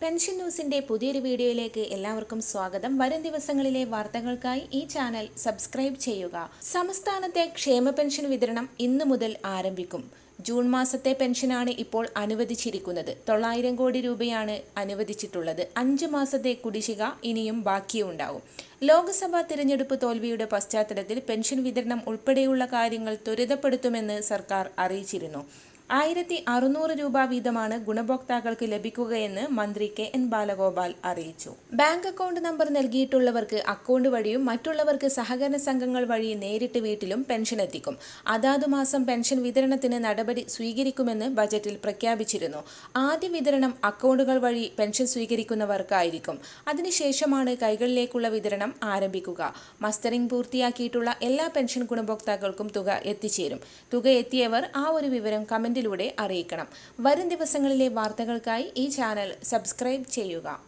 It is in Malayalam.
പെൻഷൻ ന്യൂസിന്റെ പുതിയൊരു വീഡിയോയിലേക്ക് എല്ലാവർക്കും സ്വാഗതം. വരും ദിവസങ്ങളിലെ വാർത്തകൾക്കായി ഈ ചാനൽ സബ്സ്ക്രൈബ് ചെയ്യുക. സംസ്ഥാനത്തെ ക്ഷേമ പെൻഷൻ വിതരണം ഇന്നു മുതൽ ആരംഭിക്കും. ജൂൺ മാസത്തെ പെൻഷനാണ് ഇപ്പോൾ അനുവദിച്ചിരിക്കുന്നത്. തൊള്ളായിരം കോടി രൂപയാണ് അനുവദിച്ചിട്ടുള്ളത്. അഞ്ച് മാസത്തെ കുടിശ്ശിക ഇനിയും ബാക്കിയുണ്ടാവും. ലോക്സഭാ തിരഞ്ഞെടുപ്പ് തോൽവിയുടെ പശ്ചാത്തലത്തിൽ പെൻഷൻ വിതരണം ഉൾപ്പെടെയുള്ള കാര്യങ്ങൾ ത്വരിതപ്പെടുത്തുമെന്ന് സർക്കാർ അറിയിച്ചിരുന്നു. ആയിരത്തി അറുന്നൂറ് രൂപ വീതമാണ് ഗുണഭോക്താക്കൾക്ക് ലഭിക്കുകയെന്ന് മന്ത്രി കെ എൻ ബാലഗോപാൽ അറിയിച്ചു. ബാങ്ക് അക്കൗണ്ട് നമ്പർ നൽകിയിട്ടുള്ളവർക്ക് അക്കൗണ്ട് വഴിയും മറ്റുള്ളവർക്ക് സഹകരണ സംഘങ്ങൾ വഴി നേരിട്ട് വീട്ടിലും പെൻഷൻ എത്തിക്കും. അതാതു മാസം പെൻഷൻ വിതരണത്തിന് നടപടി സ്വീകരിക്കുമെന്ന് ബജറ്റിൽ പ്രഖ്യാപിച്ചിരുന്നു. ആദ്യ വിതരണം അക്കൗണ്ടുകൾ വഴി പെൻഷൻ സ്വീകരിക്കുന്നവർക്കായിരിക്കും. അതിനുശേഷമാണ് കൈകളിലേക്കുള്ള വിതരണം ആരംഭിക്കുക. മസ്റ്ററിംഗ് പൂർത്തിയാക്കിയിട്ടുള്ള എല്ലാ പെൻഷൻ ഗുണഭോക്താക്കൾക്കും തുക എത്തിച്ചേരും. തുക എത്തിയവർ ആ ഒരു വിവരം കമന്റിലൂടെ അറിയിക്കണം. വരും ദിവസങ്ങളിലെ വാർത്തകൾക്കായി ഈ ചാനൽ സബ്സ്ക്രൈബ് ചെയ്യുക.